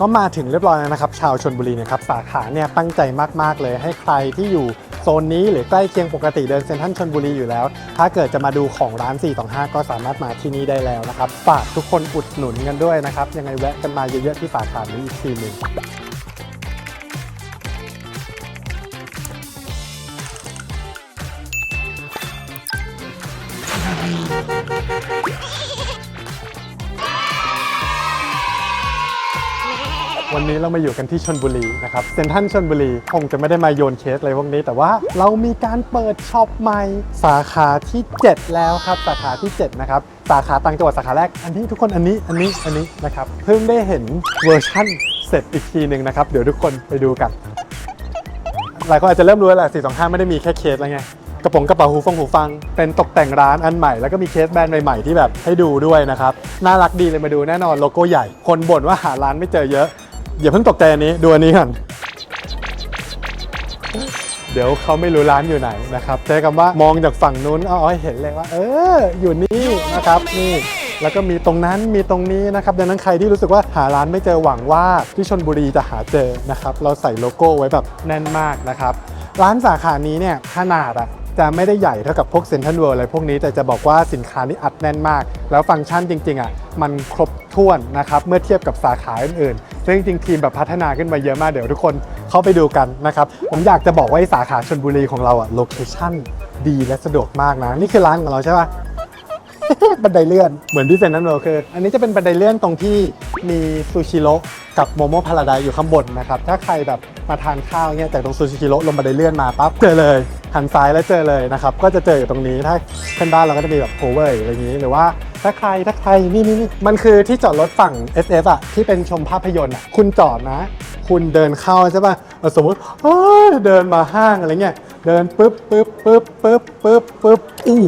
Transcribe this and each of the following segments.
ก็มาถึงเรียบร้อยแล้วนะครับ ชาวชนบุรีนะครับสาขาเนี่ยตั้งใจมาก ๆ เลยให้ใครที่อยู่โซนนี้หรือใกล้เคียงปกติเดินเซ็นทรัลชนบุรีอยู่แล้ว ถ้าเกิดจะมาดูของร้าน 425 ก็สามารถมาที่นี่ได้แล้วนะครับฝากทุกคนอุดหนุนกันด้วยนะครับ ยังไงแวะกันมาเยอะๆที่สาขานี้อีกทีหนึ่ง วันนี้เรามาอยู่กันที่ชนบุรีนะครับเซ็นทรัลชนบุรีคงจะไม่ได้มาโยนเคสอะไรพวกนี้ แต่ว่าเรามีการเปิดช็อปใหม่สาขาที่ 7 แล้วครับสาขาที่ 7 นะครับสาขาต่างจังหวัดสาขาแรกอันนี้ทุกคนอันนี้อันนี้อันนี้นะครับเพิ่งได้เห็นเวอร์ชั่นเสร็จอีกทีหนึ่งนะครับเดี๋ยวทุกคนไปดูกันหลายคนอาจจะเริ่มรู้แล้วแหละ425 ไม่ได้มีแค่เคสแล้วไงกระป๋องกระเป๋าหูฟังหูฟัง เป็นตกแต่งร้านอันใหม่แล้วก็มีเคสแบรนด์ใหม่ๆที่แบบให้ดูด้วยนะครับ น่ารักดีเลยมาดูแน่นอนโลโก้ใหญ่ คนบ่นว่าหาร้านไม่เจอเยอะ อย่าเพิ่งตกใจอันนี้ดูอันนี้ก่อนเดี๋ยวเขาไม่รู้ร้านอยู่ไหนนะครับใช้คำว่ามองจากฝั่งนู้นอาให้เห็นเลยว่า เออ อยู่นี่นะครับนี่แล้วก็มีตรงนั้นมีตรงนี้นะครับดังนั้นใครที่รู้สึกว่าหาร้านไม่เจอหวังว่าที่ชนบุรีจะหาเจอนะครับเราใส่โลโก้ไว้แบบแน่นมากนะครับ ร้านสาขานี้เนี่ยขนาดอะจะไม่ได้ใหญ่เท่ากับพวกเซ็นทรัลเวิลด์อะไรพวกนี้แต่จะบอกว่าสินค้านี่อัดแน่นมาก แล้วฟังก์ชันจริงๆอะมันครบถ้วนนะครับเมื่อเทียบกับสาขาอื่นๆซึ่งจริงๆทีมแบบพัฒนาขึ้นมาเยอะมากเดี๋ยวทุกคนเข้าไปดูกันนะครับผมอยากจะบอกว่าไอ้สาขาชนบุรีของเราอะโลเคชั่นดีและสะดวกมากนะนี่คือร้านของเราใช่ปะ บันไดเลื่อนเหมือนที่เซ็นทรัลเลด์คือ อันนี้จะเป็นบันไดเลื่อนตรงที่มีซูชิโร่กับโมโมพาราไดอยู่ข้างบนนะครับ ถ้าใครแบบมาทานข้าวเนี่ยจากตรงซูชิโร่ลงบันไดเลื่อนมาปั๊บเจอเลยหันซ้ายแล้วเจอเลยนะครับ ก็จะเจออยู่ตรงนี้ถ้าเพื่อนบ้านเราก็จะมีแบบโคเวอร์อะไรอย่างนี้หรือว่าถ้าใครถ้าใครนี่นี่นี่มันคือที่จอดรถฝั่ง SF อะที่เป็นชมภาพยนตร์อะคุณจอดนะ คุณเดินเข้าใช่ป่ะสมมติเฮ้ยเดินมาห้างอะไรเงี้ยเดินปุ๊บปุ๊บปุ๊บปุ๊บปุ๊บปุ๊บอู้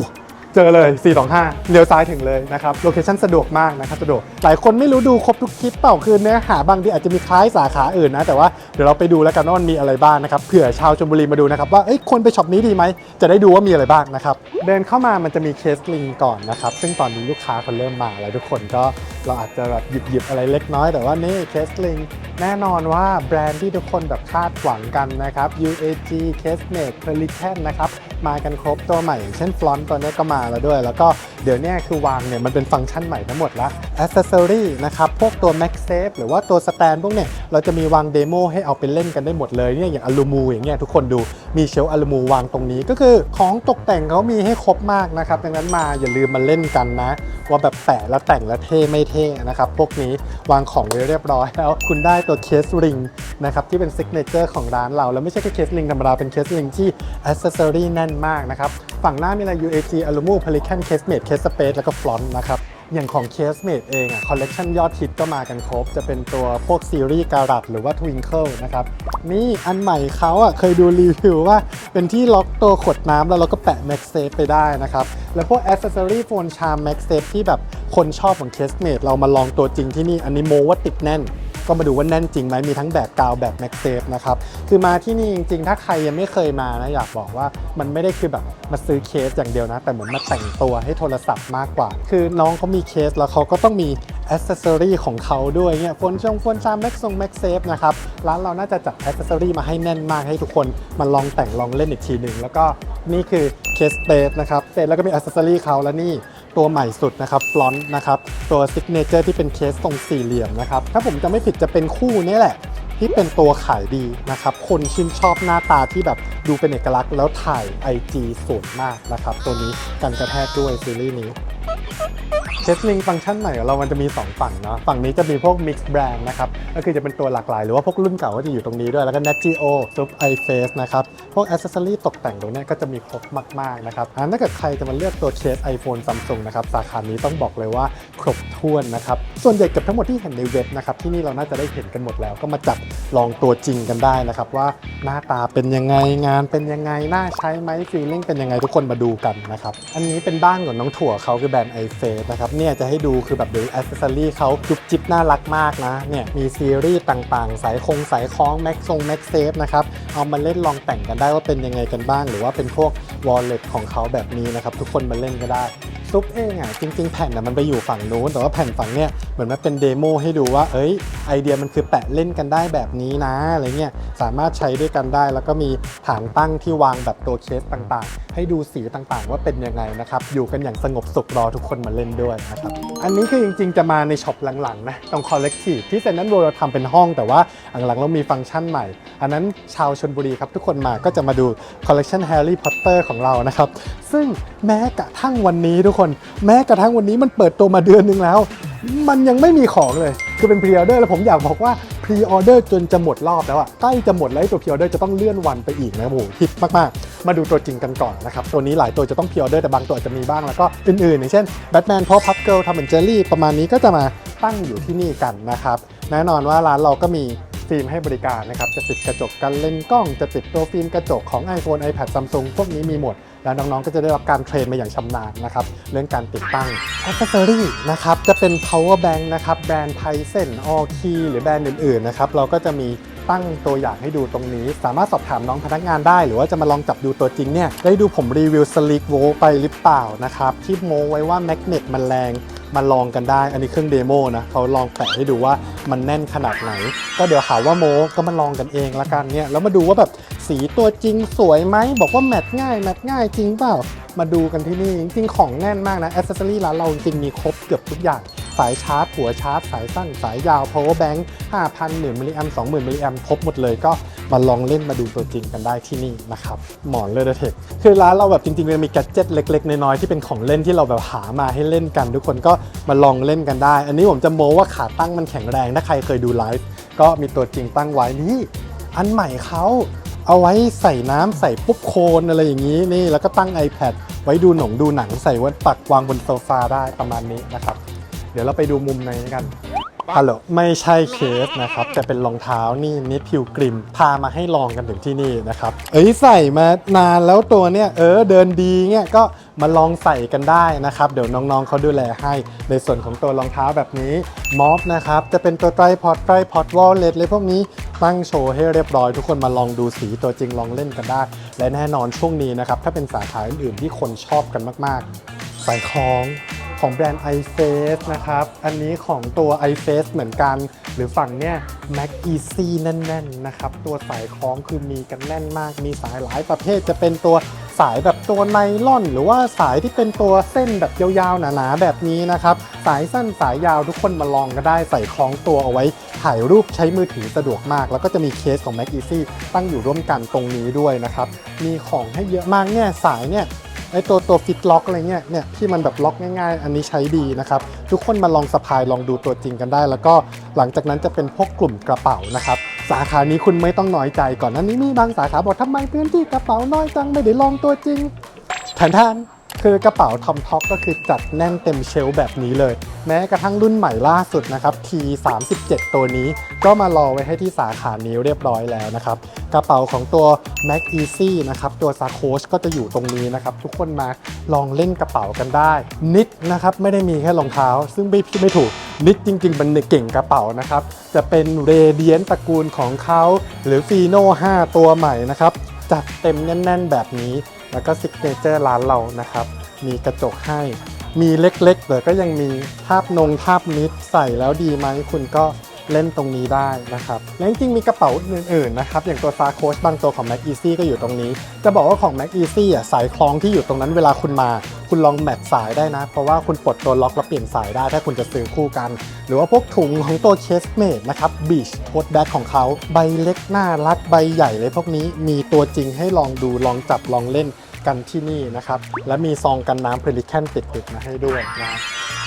เจอเลย 425 เลี้ยวซ้ายถึงเลยนะครับ โลเคชั่นสะดวกมากนะครับสะดวก หลายคนไม่รู้ดูครบทุกคลิปเปล่าคือเนื้อหาบางทีอาจจะมีคล้ายสาขาอื่นนะ แต่ว่าเดี๋ยวเราไปดูแล้วกันว่ามันมีอะไรบ้างนะครับเผื่อชาวชลบุรีมาดูนะครับว่าเอ้ยควรไปช็อปนี้ดีไหม จะได้ดูว่ามีอะไรบ้างนะครับ เดินเข้ามามันจะมีเคสลิงก่อนนะครับ ซึ่งตอนนี้ลูกค้าเขาเริ่มมาแล้วทุกคนก็เราอาจจะแบบหยิบหยิบอะไรเล็กน้อยแต่ว่านี่เคสลิงแน่นอนว่าแบรนด์ที่ทุกคนแบบคาดหวังกันนะครับ UAG Casemate Pelican นะครับมากันครบตัวใหม่อย่างเช่นฟลอนตัวนี้ก็มาแล้วด้วย แล้วก็เดี๋ยวเนี้คือวางเนี่ยมันเป็นฟังก์ชันใหม่ทั้งหมดละ Accessory นะครับ พวกตัว MagSafe หรือว่าตัวสแตนพวกเนี่ย เราจะมีวางเดโมให้เอาไปเล่นกันได้หมดเลยเนี่ยอย่างอลูมูอย่างเงี้ยทุกคนดูมีเชลอลูมูวางตรงนี้ก็คือของตกแต่งเขามีให้ครบมากนะครับดังนั้นมาอย่าลืมมาเล่นกันนะ ว่าแบบแปะแล้วแต่งแล้วเท่ไม่เท่นะครับพวกนี้วางของไว้เรียบร้อยแล้วคุณได้ตัวเคสริงนะครับที่เป็นซิกเนเจอร์ของร้านเรา แล้วไม่ใช่แค่เคสริงธรรมดาเป็นเคสริงที่อ c เซสซอรี่แน่นมากนะครับฝั่งหน้ามีอะไร UAG a l u m u Pelican Case Mate Case Space แล้วก็ Front นะครับ อย่างของ Case Mate เองอะคอลเลกชันยอดฮิตก็มากันครบ จะเป็นตัวพวกซีรีส์การัตหรือว่า Twinkle นะครับ นี่อันใหม่เขาอะเคยดูรีวิวว่าเป็นที่ล็อกตัวขวดน้ำแล้วเราก็แปะ MagSafe ไปได้นะครับ แล้วพวก Accessory Phone Charm MagSafe ที่แบบคนชอบของ Case Mate เรามาลองตัวจริงที่นี่อันนี้โมว่าติดแน่น ก็มาดูว่าแน่นจริงไหมมีทั้งแบบกาวแบบ MagSafe นะครับคือมาที่นี่จริงๆ ถ้าใครยังไม่เคยมานะอยากบอกว่ามันไม่ได้คือแบบมาซื้อเคสอย่างเดียวนะ แต่เหมือนมาแต่งตัวให้โทรศัพท์มากกว่า คือน้องเขามีเคสแล้วเขาก็ต้องมีอ c เซสซอรีของเขาด้วยเนี่ยโฟนชงฟนชามแม็กซงแม็กเซฟนะครับ ร้านเราน่าจะจัดอ c เซสซอรีมาให้แน่นมากให้ทุกคนมาลองแต่งลองเล่นอีกทีหนึ่ง แล้วก็นี่คือเคสเ a สนะครับเสร็จแล้วก็มีอ c เซสซอรีเขาแล้วนี่ ตัวใหม่สุดนะครับฟลอนต์นะครับตัวซิกเนเจอร์ที่เป็นเคสทรงสี่เหลี่ยมนะครับถ้าผมจะไม่ผิดจะเป็นคู่นี้แหละ ที่เป็นตัวขายดีนะครับคนชื่นชอบหน้าตาที่แบบดูเป็นเอกลักษณ์แล้วถ่าย IG สวยมากนะครับตัวนี้กันกระแทกด้วยซีรีส์นี้ เชสลิงฟังก์ชันใหม่ของเรามันจะมี 2 ฝั่งเนาะฝั่งนี้จะมีพวก Mix Brand นะครับ ก็คือจะเป็นตัวหลากหลาย หรือว่าพวกรุ่นเก่าก็จะอยู่ตรงนี้ด้วย แล้วก็ Nat Geo Sub iFace นะครับ พวก Accessory ตกแต่งตรงนี้ก็จะมีครบมาก ๆ นะครับอ่าถ้าเกิดใครจะมาเลือกตัวเคส iPhone Samsung นะครับ สาขานี้ต้องบอกเลยว่าครบถ้วนนะครับ ส่วนใหญ่เกับทั้งหมดที่เห็นในเว็บนะครับ ที่นี่เราน่าจะได้เห็นกันหมดแล้ว ก็มาจับลองตัวจริงกันได้นะครับว่าหน้าตาเป็นยังไงงานเป็นยังไงน่าใช้ไหมฟีลลิ่งเป็นยังไงทุกคนมาดูกันนะครับอันนี้เป็นบ้านของน้องถั่วเขาคือแบรนด์ iFace นะครับเนี่ยจะให้ดูคือแบบเดี๋ยวอ c เซเซอรี่เขาจุบจิบน่ารักมากนะเนี่ยมีซีรีส์ต่างๆ สายคงสายคล้องแม็กซงแม็กเซฟนะครับเอามาเล่นลองแต่งกันได้ว่าเป็นยังไงกันบ้าง หรือว่าเป็นพวกวอลเล็ตของเขาแบบนี้นะครับทุกคนมาเล่นก็ได้ ซุปเองอะจริง ๆ แผ่นน่ะมันไปอยู่ฝั่งนู้น แต่ว่าแผ่นฝั่งเนี้ยเหมือนมันเป็นเดโมให้ดูว่า เอ้ยไอเดียมันคือแปะเล่นกันได้แบบนี้นะอะไรเงี้ยสามารถใช้ด้วยกันได้ แล้วก็มีฐานตั้งที่วางแบบตัวเคสต่างๆ ให้ดูสีต่างๆ ว่าเป็นยังไงนะครับอยู่กันอย่างสงบสุขรอทุกคนมาเล่นด้วยนะครับอันนี้คือจริง ๆ จะมาในช็อปหลังๆนะตรงคอลเลกทีฟที่เซนต์นันโรเราทำเป็นห้อง แต่ว่าหลังๆเรามีฟังก์ชันใหม่ อันนั้นชาวชนบุรีครับทุกคนมาก็จะมาดูคอลเลกชันแฮร์รี่พอตเตอร์ของเรานะครับซึ่งแม้กระทั่งวันนี้ทุกคนแม้กระทั่งวันนี้มันเปิดตัวมาเดือนนึงแล้ว มันยังไม่มีของเลยคือเป็นพรีออเดอร์แล้วผมอยากบอกว่าพรีออเดอร์จนจะหมดรอบแล้วอะใกล้จะหมดแล้วไอตัวพรีออเดอร์จะต้องเลื่อนวันไปอีกนะโอ้โหฮิตมากๆ มาดูตัวจริงกันก่อนนะครับ ตัวนี้หลายตัวจะต้องพรีออเดอร์แต่บางตัวอาจจะมีบ้างแล้วก็อื่นๆ อย่างเช่นแบทแมนพอพับเกิลทำเป็นเจลลี่ประมาณนี้ก็จะมาตั้งอยู่ที่นี่กันนะครับ แน่นอนว่าร้านเราก็มีฟิล์มให้บริการนะครับจะติดกระจกกันเลนส์กล้องจะติดตัวฟิล์มกระจกของ iPhone iPad Samsung พวกนี้มีหมด แล้วน้องๆก็จะได้รับการเทรนมาอย่างชำนาญนะครับเรื่องการติดตั้ง a c c e s s o r y นะครับจะเป็น power bank นะครับแบรนด์ไทเซนออคีหรือแบรนด์อื่นๆนะครับเราก็จะมีตั้งตัวอย่างให้ดูตรงนี้ สามารถสอบถามน้องพนักงานได้ หรือว่าจะมาลองจับดูตัวจริงเนี่ยได้ดูผมรีวิว Sleek v o ไปหรือเปล่านะครับที่โมไว้ว่าแมกเนตมันแรง มาลองกันได้ อันนี้เครื่องเดโมนะเขาลองแปะให้ดูว่ามันแน่นขนาดไหน ก็เดี๋ยวหาว่าโมก็มาลองกันเองละกันเนี่ยแล้วมาดูว่าแบบสีตัวจริงสวยไหมบอกว่าแมทง่ายแมทง่ายจริงเปล่ามาดูกันที่นี่จริงๆของแน่นมากนะอ c เซสซอรี่ร้านเราจริงมีครบเกือบทุกอย่าง สายชาร์จ หัวชาร์จ สายสั้นสายยาว power bank 5,000หมื่นมิลลิแอม20,000มิลลิแอมครบหมดเลยก็มาลองเล่นมาดูตัวจริงกันได้ที่นี่นะครับ หมอนเลเดเทคคือร้านเราแบบจริงๆมันมีแกดเจิตเล็ก ๆ น้อยๆที่เป็นของเล่นที่เราแบบหามาให้เล่นกัน ทุกคนก็มาลองเล่นกันได้ อันนี้ผมจะโม้ว่าขาตั้งมันแข็งแรงถ้าใครเคยดูไลฟ์ก็มีตัวจริงตั้งไว้นี่อันใหม่เขาเอาไว้ใส่น้ำใส่ปุ๊บโคนอะไรอย่างนี้นี่แล้วก็ตั้ง iPad ไว้ดูหนงดูหนังใส่ไว้ปักวางบนโซฟาได้ประมาณนี้นะครับ เดี๋ยวเราไปดูมุมในกันฮัลโหลไม่ใช่เคสนะครับ แต่เป็นรองเท้านี่นิดพิวกริม พามาให้ลองกันถึงที่นี่นะครับ เอ้ยใส่มานานแล้วตัวเนี้ยเออเดินดีเงี้ยก็มาลองใส่กันได้นะครับ เดี๋ยวน้องๆเขาดูแลให้ ในส่วนของตัวรองเท้าแบบนี้มอฟนะครับ จะเป็นตัวไตรพอดไตรพอดวอลเล็ตเลยพวกนี้ตั้งโชว์ให้เรียบร้อยทุกคนมาลองดูสีตัวจริงลองเล่นกันได้ และแน่นอนช่วงนี้นะครับถ้าเป็นสาขาอื่นๆที่คนชอบกันมากๆใส่คล้อง ของแบรนด์ iFace นะครับ อันนี้ของตัว iFace เหมือนกัน หรือฝั่งเนี้ย Mac Easy แน่นๆนะครับ ตัวสายคล้องคือมีกันแน่นมาก มีสายหลายประเภทจะเป็นตัวสายแบบตัวไนล่อน หรือว่าสายที่เป็นตัวเส้นแบบยาวๆ หนาๆ แบบนี้นะครับ สายสั้นสายยาวทุกคนมาลองก็ได้ใส่คล้องตัวเอาไว้ ถ่ายรูปใช้มือถือสะดวกมาก แล้วก็จะมีเคสของ Mac Easy ตั้งอยู่ร่วมกันตรงนี้ด้วยนะครับ มีของให้เยอะมากเนี่ยสายเนี่ย ไอตัวตัวฟิตล็อกอะไรเงี้ยเนี่ยที่มันแบบล็อกง่ายๆ อันนี้ใช้ดีนะครับทุกคนมาลองสะพายลองดูตัวจริงกันได้ แล้วก็หลังจากนั้นจะเป็นพวกกลุ่มกระเป๋านะครับสาขานี้คุณไม่ต้องน้อยใจก่อนนั้นนี้มีบางสาขาบอกทำไมพื้นที่กระเป๋าน้อยจังไม่ได้ลองตัวจริงแทนทาน คือกระเป๋าทอมท็อปก็คือจัดแน่นเต็มเชลแบบนี้เลย แม้กระทั่งรุ่นใหม่ล่าสุดนะครับ T37 ตัวนี้ก็มารอไว้ให้ที่สาขานี้เรียบร้อยแล้วนะครับ กระเป๋าของตัว Mac Easy นะครับตัวซาโคชก็จะอยู่ตรงนี้นะครับ ทุกคนมาลองเล่นกระเป๋ากันได้ นิดนะครับไม่ได้มีแค่รองเท้า ซึ่งไม่พี่ไม่ถูกนิดจริงๆเป็นเก่งกระเป๋านะครับ จะเป็นเรเดียนตระกูลของเขาหรือฟีโน่5ตัวใหม่นะครับจัดเต็มแน่น ๆ แบบนี้ แล้วก็ซิกเนเจอร์ร้านเรานะครับ มีกระจกให้ มีเล็กๆแต่ก็ยังมีภาพนงภาพนิดใส่แล้วดีไหมคุณก็ เล่นตรงนี้ได้นะครับและจริงๆมีกระเป๋าอื่นๆนะครับอย่างตัวซาโคชบางตัวของ Mac Easy ก็อยู่ตรงนี้ จะบอกว่าของ Mac Easy อะสายคล้องที่อยู่ตรงนั้นเวลาคุณมา คุณลองแมทสายได้นะ เพราะว่าคุณปลดตัวล็อกแล้วเปลี่ยนสายได้ถ้าคุณจะซื้อคู่กัน หรือว่าพวกถุงของตัวเคสเมดนะครับบีชโท e แบ็กของเขาใบเล็กน่ารักใบใหญ่เลยพวกนี้มีตัวจริงให้ลองดูลองจับลองเล่นกันที่นี่นะครับและมีซองกันน้ำเพลิแคนติดๆมาให้ด้วยนะครับ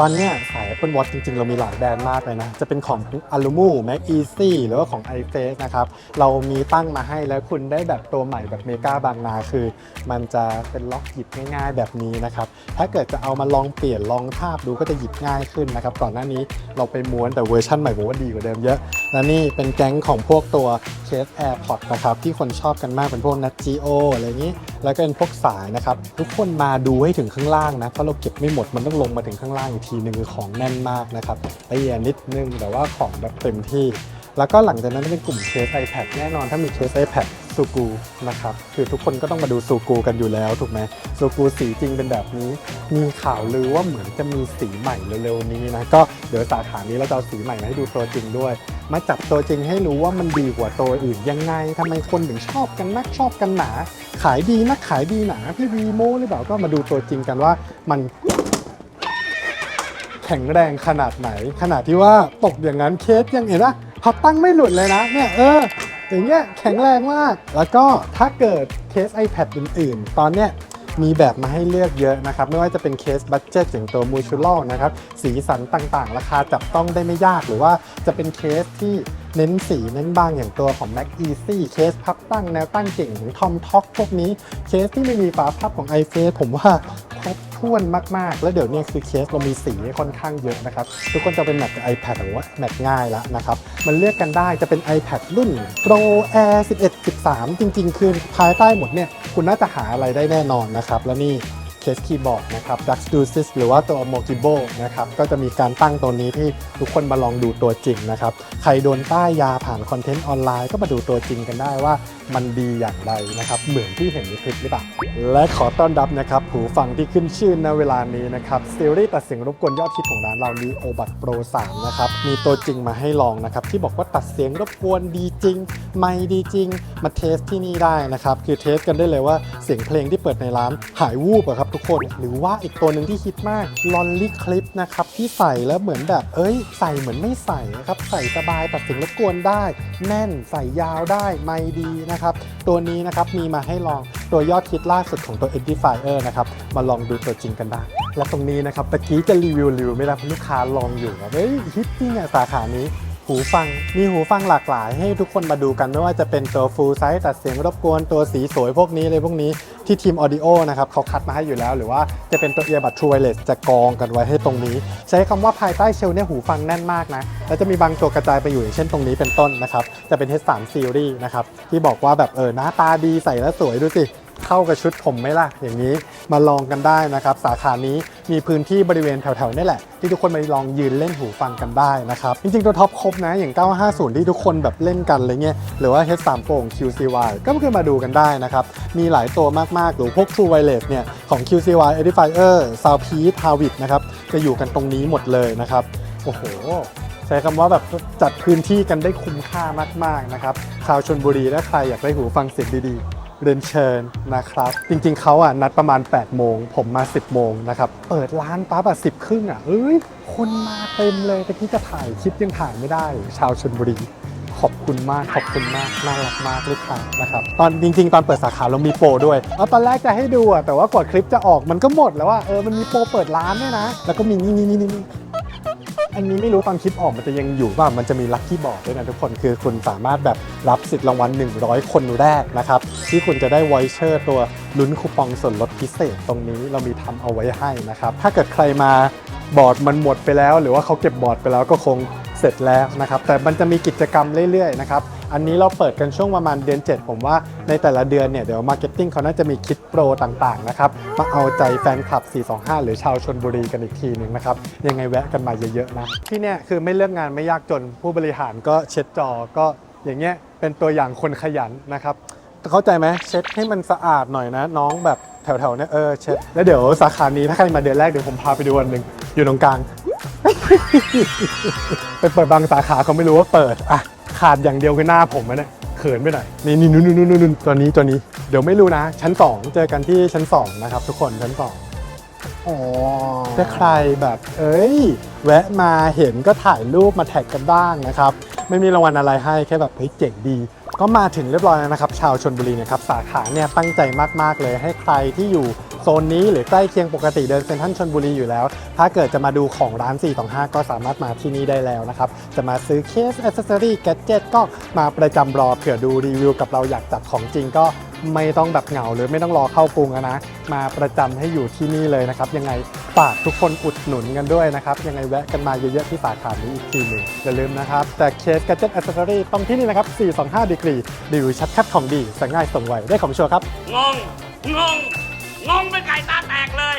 ตอนเนี้ยสาย Apple Watch จริง ๆ เรามีหลายแบรนด์มากเลยนะ จะเป็นของ a l u m u Mac Easy หรือว่าของ iFace นะครับ เรามีตั้งมาให้แล้วคุณได้แบบตัวใหม่แบบเมกาบางนาคือ มันจะเป็นล็อกหยิบง่ายๆแบบนี้นะครับ ถ้าเกิดจะเอามาลองเปลี่ยนลองทาบดูก็จะหยิบง่ายขึ้นนะครับ ก่อนหน้านี้เราไปม้วนแต่เวอร์ชันใหม่ผมว่าดีกว่าเดิมเยอะ และนี่เป็นแก๊งของพวกตัวเคส AirPods นะครับที่คนชอบกันมากเป็นพวก Nat Geo อะไรอย่างนี้ แล้วก็เป็นพวกสายนะครับทุกคนมาดูให้ถึงข้างล่างนะเพราะเราเก็บไม่หมดมันต้องลงมาถึงข้างล่างอีกทีหนึ่งคือของแน่นมากนะครับละเอียดนิดนึงแต่ว่าของแบบเต็มที่ แล้วก็หลังจากนั้นเป็นกลุ่มเคส iPad แน่นอนถ้ามีเคส iPad ซูกูนะครับคือทุกคนก็ต้องมาดูซูกูกันอยู่แล้วถูกไหมซูกูสีจริงเป็นแบบนี้ มีข่าวลือว่าเหมือนจะมีสีใหม่เร็วๆนี้นะก็เดี๋ยวสาขานี้เราจะเอาสีใหม่มาให้ดูตัวจริงด้วย มาจับตัวจริงให้รู้ว่ามันดีกว่าตัวอื่นยังไงทำไมคนถึงชอบกันนักชอบกันหนา ขายดีนักขายดีหนาพี่วีโมหรือเปล่าก็มาดูตัวจริงกันว่ามัน แข็งแรงขนาดไหน ขนาดที่ว่าตกอย่างนั้นเคสยังเห็นว่าพับตั้งไม่หลุดเลยนะเนี่ยเอออย่างเงี้ยแข็งแรงมาก แล้วก็ถ้าเกิดเคส iPad อื่น ๆ ตอนเนี้ยมีแบบมาให้เลือกเยอะนะครับ ไม่ว่าจะเป็นเคสบัตเจ็ตอย่างตัวมูชูลนะครับ สีสันต่างๆ ราคาจับต้องได้ไม่ยากหรือว่าจะเป็นเคสที่ เน้นสีเน้นบางอย่างตัวของ Mac Easy เคสพับตั้งแนวตั้งเก่งของ Tom t o k พวกนี้เคสที่ไม่มีฝาพับของ iFace ผมว่าครบถ้วนมาก ๆ แล้วเดี๋ยวเนี้คือเคสเรามีสีค่อนข้างเยอะนะครับ ทุกคนจะเป็นแมทกับ iPad หรือว่าแมทง่ายแล้วนะครับ มันเลือกกันได้จะเป็น iPad รุ่น Pro Air 11 13 จริง ๆ คือภายใต้หมดเนี่ย คุณน่าจะหาอะไรได้แน่นอนนะครับ แล้วนี่ เคสคีย์บอร์ดนะครับ Dux d u s i s หรือว่าตัว Mogibo นะครับ ก็จะมีการตั้งตัวนี้ที่ทุกคนมาลองดูตัวจริงนะครับ ใครโดนป้ายยาผ่านคอนเทนต์ออนไลน์ก็มาดูตัวจริงกันได้ว่ามันดีอย่างไรนะครับ เหมือนที่เห็นในคลิปหรือเปล่า และขอต้อนรับนะครับหูฟังที่ขึ้นชื่อในเวลานี้นะครับซีรีส์ตัดเสียงรบกวนยอดฮิตของร้านเรานี้ o b u d Pro 3นะครับ มีตัวจริงมาให้ลองนะครับ ที่บอกว่าตัดเสียงรบกวนดีจริง ไม่ดีจริง มาเทสที่นี่ได้นะครับ คือเทสกันได้เลยว่าเสียงเพลงที่เปิดในร้านหายวูบอะครับทุกคน หรือว่าอีกตัวหนึ่งที่ฮิตมากลอนลี่คลิปนะครับที่ใส่แล้วเหมือนแบบ เอ้ย ใส่เหมือนไม่ใส่นะครับใส่สบายตัดเสียงรบกวนได้ แน่นใส่ยาวได้ไม่ดีนะครับตัวนี้นะครับมีมาให้ลองตัวยอดฮิตล่าสุดของตัว Edifier นะครับมาลองดูตัวจริงกันได้ และตรงนี้นะครับตะกี้จะรีวิวรีวิวไม่ได้เพราะลูกค้าลองอยู่นะเฮ้ยฮิตจริงอะสาขานี้ หูฟัง มีหูฟังหลากหลาย ให้ทุกคนมาดูกันไม่ว่าจะเป็นตัว full size ตัดเสียงรบกวนตัวสีสวยพวกนี้เลยพวกนี้ที่ทีม Audio นะครับเขาคัดมาให้อยู่แล้ว หรือว่าจะเป็นตัว earbud True Wireless จะกองกันไว้ให้ตรงนี้ ใช้คำว่าภายใต้เชลเนี่ยหูฟังแน่นมากนะ แล้วจะมีบางตัวกระจายไปอยู่อย่างเช่นตรงนี้เป็นต้นนะครับจะเป็น H3 Series นะครับที่บอกว่าแบบเออหน้าตาดีใส่แล้วสวยดูสิ เข้ากับชุดผมไหมล่ะอย่างนี้มาลองกันได้นะครับ สาขานี้มีพื้นที่บริเวณแถวๆนี่แหละ ที่ทุกคนมาลองยืนเล่นหูฟังกันได้นะครับ จริงๆ ตัวท็อปครบนะอย่าง 950 ที่ทุกคนแบบเล่นกันอะไรเงี้ยหรือว่า H3 Pro ของ QCY ก็คือมาดูกันได้นะครับ มีหลายตัวมากๆ หรือพวก True Wireless เนี่ยของ QCY Edifier Soundpeace Harvest นะครับจะอยู่กันตรงนี้หมดเลยนะครับโอ้โหใช้คำว่าแบบจัดพื้นที่กันได้คุ้มค่ามากๆนะครับชาวชนบุรีถ้าใครอยากได้หูฟังเสียงดีๆ เรียนเชิญนะครับ จริงๆเขาอะนัดประมาณ 8 โมง ผมมา 10 โมงนะครับ เปิดร้านปั๊บอะสิบครึ่งอะเอ้ย คนมาเต็มเลยแต่ที่จะถ่ายคลิปยังถ่ายไม่ได้ ชาวชนบุรี ขอบคุณมาก ขอบคุณมาก น่ารักมากลูกค้านะครับ ตอนจริง ๆ ตอนเปิดสาขาเรามีโปรด้วยเอาตอนแรกจะให้ดูอะแต่ว่ากว่าคลิปจะออกมันก็หมดแล้วว่าเออมันมีโปรเปิดร้านด้วยนะ แล้วก็มีนี่นี่นี่นี่ อันนี้ไม่รู้ตอนคลิปออกมันจะยังอยู่ว่ามันจะมีลัคกี้บอร์ดด้วยนะทุกคนคือคุณสามารถแบบรับสิทธิ์รางวัล 100 คนแรกนะครับ ที่คุณจะได้ไวเชอร์ตัวลุ้นคูปองส่วนลดพิเศษตรงนี้เรามีทำเอาไว้ให้นะครับ ถ้าเกิดใครมาบอร์ดมันหมดไปแล้ว หรือว่าเขาเก็บบอร์ดไปแล้วก็คง เสร็จแล้วนะครับ แต่มันจะมีกิจกรรมเรื่อยๆนะครับ อันนี้เราเปิดกันช่วงประมาณเดือน 7 ผมว่าในแต่ละเดือนเนี่ยเดี๋ยวมาร์เก็ตติ้งเขาน่าจะมีคิดโปรต่างๆนะครับ มาเอาใจแฟนคลับ 425 หรือชาวชนบุรีกันอีกทีหนึ่งนะครับ ยังไงแวะกันมาเยอะๆนะ ที่เนี่ยคือไม่เลือกงานไม่ยากจนผู้บริหารก็เช็ดจอก็อย่างเงี้ยเป็นตัวอย่างคนขยันนะครับเข้าใจไหมเช็ดให้มันสะอาดหน่อยนะ น้องแบบแถวๆเนี่ยเออเช็ดแล้วเดี๋ยวสาขานี้ถ้าใครมาเดือนแรกเดี๋ยวผมพาไปดูวันหนึ่งอยู่ตรงกลางไปเปิดบางสาขาเขาไม่รู้ว่าเปิดอะขาดอย่างเดียวคือหน้าผมอะเนี่ยเขินไปหน่อยนี่นี่นู่นนู่นนู่นตัวนี้ตัวนี้ เดี๋ยวไม่รู้นะ ชั้น 2 เจอกันที่ชั้น 2 นะครับ ทุกคนชั้น2อ๋อถ้าใครแบบ เอ้ย แวะมาเห็นก็ถ่ายรูปมาแท็กกันบ้างนะครับ ไม่มีรางวัลอะไรให้แค่แบบเฮ้ยเจ๋งดี ก็มาถึงเรียบร้อยแล้วนะครับ ชาวชนบุรีเนะครับสาขาเนี่ยตั้งใจมากๆเลยให้ใครที่อยู่ โซนนี้หรือใกล้เคียงปกติเดินเซ็นทรัลชนบุรีอยู่แล้ว ถ้าเกิดจะมาดูของร้าน 425 ก็สามารถมาที่นี่ได้แล้วนะครับ จะมาซื้อเคสอ c เซสซอรี่แกจ e t ก็มาประจำรอเผื่อดูรีวิวกับเราอยากจัดของจริงก็ไม่ต้องแบบเหงาหรือไม่ต้องรอเข้ากรุงนะ มาประจำให้อยู่ที่นี่เลยนะครับ ยังไงฝากทุกคนอุดหนุนกันด้วยนะครับ ยังไงแวะกันมาเยอะๆที่สาขานี้อีกทีหนึ่งอย่าลืมนะครับ แต่เคส Gadget Accessory ต้องที่นี่นะครับ 425 ดีกรีรีวิวชัดคัดของดีสั่งง่ายส่งไวได้ของชัวร์ครับงงงง งงเป็นไก่ตาแตกเลย